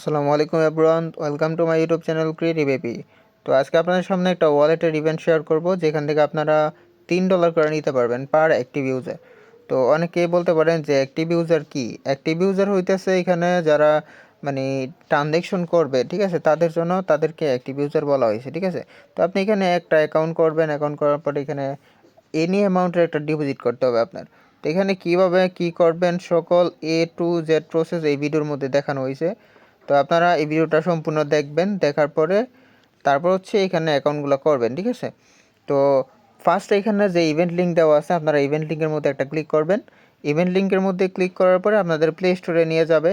আসসালামু আলাইকুম everyone welcome to my YouTube channel creative AP তো আজকে আপনাদের সামনে একটা ওয়ালেটের ইভেন্ট শেয়ার করব, যেখান থেকে আপনারা তিন ডলার করে নিতে পারবেন পার অ্যাক্টিভ ইউজার তো অনেকেই বলতে পারেন যে অ্যাক্টিভ ইউজার কি? অ্যাক্টিভ ইউজার হইতেছে এখানে যারা মানে ট্রানজ্যাকশন করবে, ঠিক আছে? তাদের জন্য তাদেরকে অ্যাক্টিভ ইউজার বলা হয়েছে, ঠিক আছে? তো আপনি এখানে একটা অ্যাকাউন্ট করবেন অ্যাকাউন্ট করার পরে এখানে এনি অ্যামাউন্টের একটা ডিপোজিট করতে হবে আপনার। তো এখানে কীভাবে কী করবেন, সকল এ টু জেড প্রসেস এই ভিডিওর মধ্যে দেখানো হয়েছে। তো আপনারা এই ভিডিওটা সম্পূর্ণ দেখবেন, দেখার পরে তারপর হচ্ছে এখানে অ্যাকাউন্টগুলো করবেন, ঠিক আছে? তো ফার্স্ট এখানে যে ইভেন্ট লিঙ্ক দেওয়া আছে, আপনারা ইভেন্ট লিঙ্কের মধ্যে একটা ক্লিক করবেন। ইভেন্ট লিঙ্কের মধ্যে ক্লিক করার পরে আপনাদের প্লে স্টোরে নিয়ে যাবে।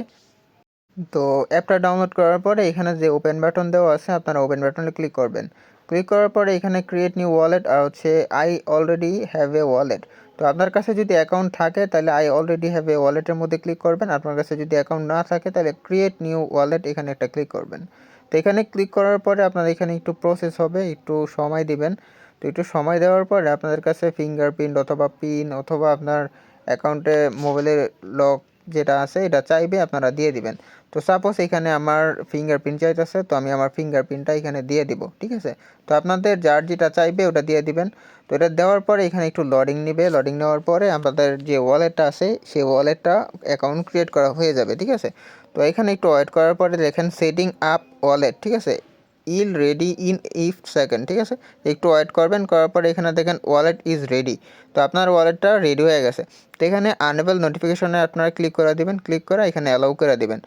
তো অ্যাপটা ডাউনলোড করার পরে এখানে যে ওপেন বাটন দেওয়া আছে, আপনারা ওপেন বাটনে ক্লিক করবেন। ক্লিক করার পরে এখানে ক্রিয়েট নিউ ওয়ালেট আর হচ্ছে I already have a wallet তো আপনার কাছে যদি অ্যাকাউন্ট থাকে, তাহলে আই অলরেডি হ্যাভ এ ওয়ালেটের মধ্যে ক্লিক করবেন। আপনার কাছে যদি অ্যাকাউন্ট না থাকে, তাহলে ক্রিয়েট নিউ ওয়ালেট এখানে একটা ক্লিক করবেন। তো এখানে ক্লিক করার পরে আপনার এখানে একটু প্রসেস হবে, একটু সময় দিবেন। তো একটু সময় দেওয়ার পরে আপনাদের কাছে ফিঙ্গারপ্রিন্ট অথবা পিন অথবা আপনার অ্যাকাউন্টে মোবাইলের লক যেটা আছে, এটা চাইবে, আপনারা দিয়ে দিবেন। তো সাপোজ এখানে আমার ফিঙ্গারপ্রিন্ট চাইতেছে তো আমি আমার ফিঙ্গারপ্রিন্টটা এখানে দিয়ে দিব, ঠিক আছে? তো আপনাদের যার যেটা চাইবে, ওটা দিয়ে দিবেন। তো এটা দেওয়ার পরে এখানে একটু লডিং নেবে। লডিং নেওয়ার পরে আপনাদের যে ওয়ালেটটা আছে, সেই ওয়ালেটটা অ্যাকাউন্ট ক্রিয়েট করা হয়ে যাবে, ঠিক আছে? তো এখানে একটু ওয়েট করার পরে দেখেন সেটিং আপ ওয়ালেট ঠিক আছে? I'll ready in if second, ঠিক আছে? একটু ওয়েট করবেন, করার পর এখানে দেখেন ওয়ালেট ইজ রেডি। তো আপনার ওয়ালেটটা রেডি হয়ে গেছে। তো এখানে আনেবল নোটিফিকেশনে আপনারা ক্লিক করে দিবেন, ক্লিক করে এখানে অ্যালাউ করে দিবেন।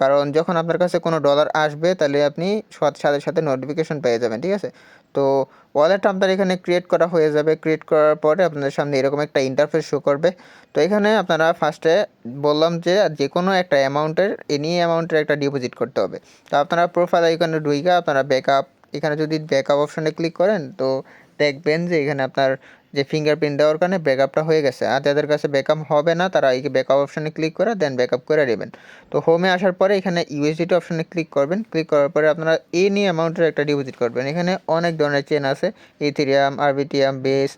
কারণ যখন আপনার কাছে কোনো ডলার আসবে, তাহলে আপনি সাথে সাথে নোটিফিকেশন পেয়ে যাবেন, ঠিক আছে? তো ওয়ালেটটা আপনার এখানে ক্রিয়েট করা হয়ে যাবে। ক্রিয়েট করার পরে আপনাদের সামনে এরকম একটা ইন্টারফেস শো করবে। তো এখানে আপনারা ফার্স্টে বললাম যে যে কোনো একটা অ্যামাউন্টের এনি অ্যামাউন্টের একটা ডিপোজিট করতে হবে। তো আপনারা প্রোফাইল এখানে ঢুইকা আপনারা ব্যাকআপ এখানে যদি ব্যাকআপ অপশানে ক্লিক করেন, তো দেখবেন যে এখানে আপনার যে ফিঙ্গারপ্রিন্ট দেওয়ার কারণে ব্যাকআপটা হয়ে গেছে। আর যাদের কাছে ব্যাকআপ হবে না, তারা এই ব্যাকআপ অপশানে ক্লিক করে দেন ব্যাকআপ করে নেবেন। তো হোমে আসার পরে এখানে ইউএসডিটি অপশানে ক্লিক করবেন। ক্লিক করার পরে আপনারা এ নিয়ে অ্যামাউন্টের একটা ডিপোজিট করবেন। এখানে অনেক ধরনের চেন আছে। ইথিরিয়াম আরবিটিয়াম বেস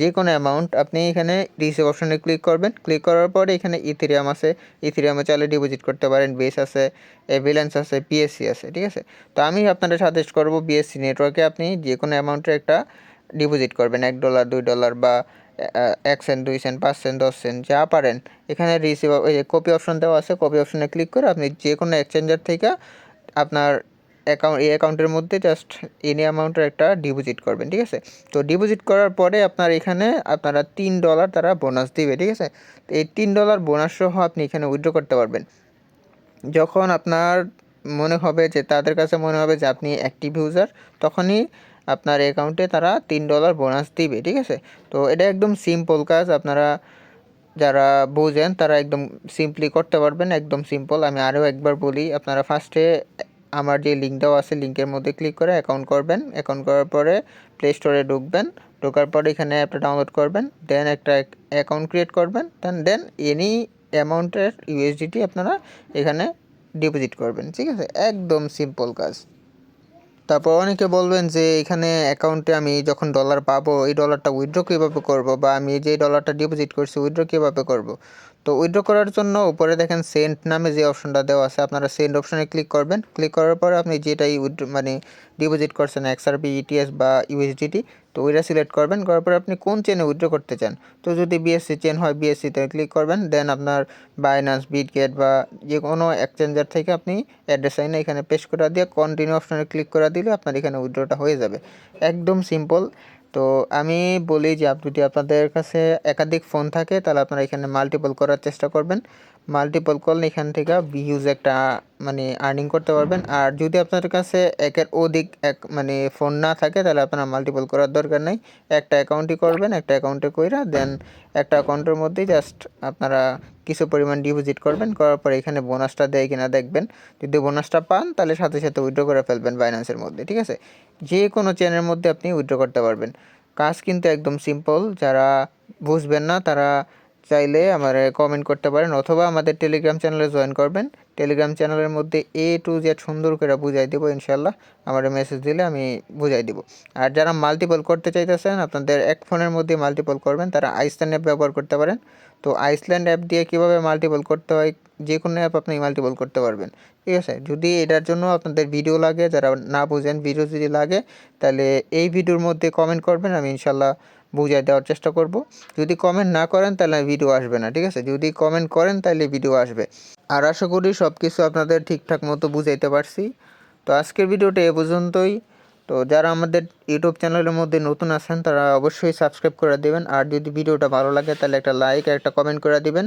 যে কোনো অ্যামাউন্ট আপনি এখানে রিসিভ অপশানে ক্লিক করবেন। ক্লিক করার পরে এখানে ইথিরিয়াম আছে। ইথিরিয়ামে চাইলে ডিপোজিট করতে পারেন। বেস আছে এভিলেন্স আছে পিএসসি আছে, ঠিক আছে? তো আমি আপনাদের সাজেস্ট করব বিএসসি নেটওয়ার্কে আপনি যে কোনো অ্যামাউন্টের একটা ডিপোজিট করবেন, এক ডলার দুই ডলার বা এক সেন্ট দুই সেন্ট পাঁচ সেন্ট দশ সেন্ট যা পারেন। এখানে রিসিভ ওই কপি অপশন দেওয়া আছে কপি অপশনে ক্লিক করে আপনি যে কোনো এক্সচেঞ্জার থেকে আপনার অ্যাকাউন্ট এই অ্যাকাউন্টের মধ্যে জাস্ট এনি অ্যামাউন্টের একটা ডিপোজিট করবেন, ঠিক আছে? তো ডিপোজিট করার পরে আপনার এখানে আপনারা তিন ডলার তারা বোনাস দিবে, ঠিক আছে? তো এই তিন ডলার বোনাস সহ আপনি এখানে উইথড্র করতে পারবেন। যখন আপনার মনে হবে যে, তাদের কাছে মনে হবে যে, আপনি অ্যাক্টিভ ইউজার তখনই আপনার অ্যাকাউন্টে তারা তিন ডলার বোনাস দিবে, ঠিক আছে? তো এটা একদম সিম্পল কাজ, আপনারা যারা বোঝেন তারা একদম সিম্পলি করতে পারবেন, একদম সিম্পল আমি আরও একবার বলি, আপনারা ফার্স্টে আমার যে লিঙ্ক দেওয়া আছে লিঙ্কের মধ্যে ক্লিক করে অ্যাকাউন্ট করবেন। অ্যাকাউন্ট করার পরে প্লে স্টোরে ঢুকবেন। ঢোকার পরে এখানে অ্যাপটা ডাউনলোড করবেন দেন একটা অ্যাকাউন্ট ক্রিয়েট করবেন দেন দেন এনি অ্যামাউন্টের ইউএসডিটি আপনারা এখানে ডিপোজিট করবেন, ঠিক আছে? একদম সিম্পল কাজ। তারপর অনেকে বলবেন যে, এখানে অ্যাকাউন্টে আমি যখন ডলার পাবো, এই ডলারটা উইথড্র কীভাবে করব? বা আমি যে ডলারটা ডিপোজিট করছি উইথড্র কীভাবে করব? তো উইথড্র করার জন্য উপরে দেখেন সেন্ট নামে যে অপশনটা দেওয়া আছে, আপনারা সেন্ট অপশনে ক্লিক করবেন। ক্লিক করার পর আপনি যেটাই উইথড্র মানে ডিপোজিট করছেন এক্সআরপি ইটিএস বা ইউএসডিটি তো ওইটা সিলেক্ট করবেন, করার পরে আপনি কোন চেনে উইথড্র করতে চান? তো যদি বিএসসি চেন হয় বিএসসিতে ক্লিক করবেন দেন আপনার বাইনান্স বিটগেট বা যে কোনো এক্সচেঞ্জার থেকে আপনি অ্যাড্রেস আইনে এখানে পেস্ট করে দিয়ে কন্টিনিউ অপশনে ক্লিক করে দিলে আপনার এখানে উইথড্রটা হয়ে যাবে। একদম সিম্পল তো আমি বলি যে যদি আপনাদের কাছে একাধিক ফোন থাকে, তাহলে আপনারা এখানে মাল্টিপল করার চেষ্টা করবেন। মাল্টিপল কল এখান থেকে ভিউজ একটা মানে আর্নিং করতে পারবেন। আর যদি আপনাদের কাছে একের অধিক এক মানে ফোন না থাকে তাহলে আপনার মাল্টিপল করার দরকার নেই। একটা অ্যাকাউন্টই করবেন একটা অ্যাকাউন্টে কইরা দেন একটা অ্যাকাউন্টের মধ্যেই জাস্ট আপনারা কিছু পরিমাণ ডিপোজিট করবেন। করার পরে এখানে বোনাসটা দেয় কিনা দেখবেন। যদি বোনাসটা পান তাহলে সাথে সাথে উইড্রো করে ফেলবেন বাইন্যান্সের মধ্যে ঠিক আছে? যে কোনো চেনের মধ্যে আপনি উইড্রো করতে পারবেন। কাজ কিন্তু একদম সিম্পল যারা বুঝবেন না তারা চাইলে আমার কমেন্ট করতে পারেন অথবা আমাদের টেলিগ্রাম চ্যানেলে জয়েন করবেন। টেলিগ্রাম চ্যানেলের মধ্যে এ টু জেড সুন্দর করে বুঝাই দেবো ইনশাল্লাহ আমার মেসেজ দিলে আমি বুঝাই দিব। আর যারা মাল্টিপল করতে চাইতেছেন, আপনাদের এক ফোনের মধ্যে মাল্টিপল করবেন, তারা আইসল্যান্ড অ্যাপ ব্যবহার করতে পারেন। তো আইসল্যান্ড অ্যাপ দিয়ে কীভাবে মাল্টিপল করতে হয় যে কোনো অ্যাপ আপনি মাল্টিপল করতে পারবেন। ঠিক আছে? যদি এটার জন্য আপনাদের ভিডিও লাগে, যারা না বুঝেন ভিডিও যদি লাগে, তাহলে এই ভিডিওর মধ্যে কমেন্ট করবেন, আমি ইনশাল্লাহ বুঝিয়ে দেওয়ার চেষ্টা করব। যদি কমেন্ট না করেন তাহলে ভিডিও আসবে না, ঠিক আছে? যদি কমেন্ট করেন তাহলে ভিডিও আসবে। আর আশা করি সব কিছু আপনাদের ঠিকঠাক মতো বুঝাইতে পারছি। তো আজকের ভিডিওটা এ পর্যন্তই। তো যারা আমাদের ইউটিউব চ্যানেলের মধ্যে নতুন আছেন, তারা অবশ্যই সাবস্ক্রাইব করে দেবেন। আর যদি ভিডিওটা ভালো লাগে, তাহলে একটা লাইক আর একটা কমেন্ট করে দিবেন।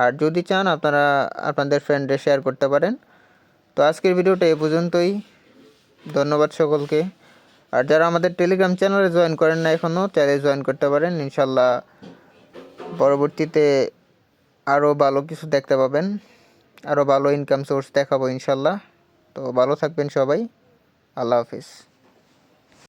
আর যদি চান, আপনারা আপনাদের ফ্রেন্ডে শেয়ার করতে পারেন। তো আজকের ভিডিওটা এ পর্যন্তই। ধন্যবাদ সকলকে। আর যারা আমাদের টেলিগ্রাম চ্যানেলে জয়েন করেন না এখনও চাইলে জয়েন করতে পারেন। ইনশাল্লাহ পরবর্তীতে আরও ভালো কিছু দেখতে পাবেন। আরও ভালো ইনকাম সোর্স দেখাবো ইনশাল্লাহ তো ভালো থাকবেন সবাই। আল্লাহ হাফিজ।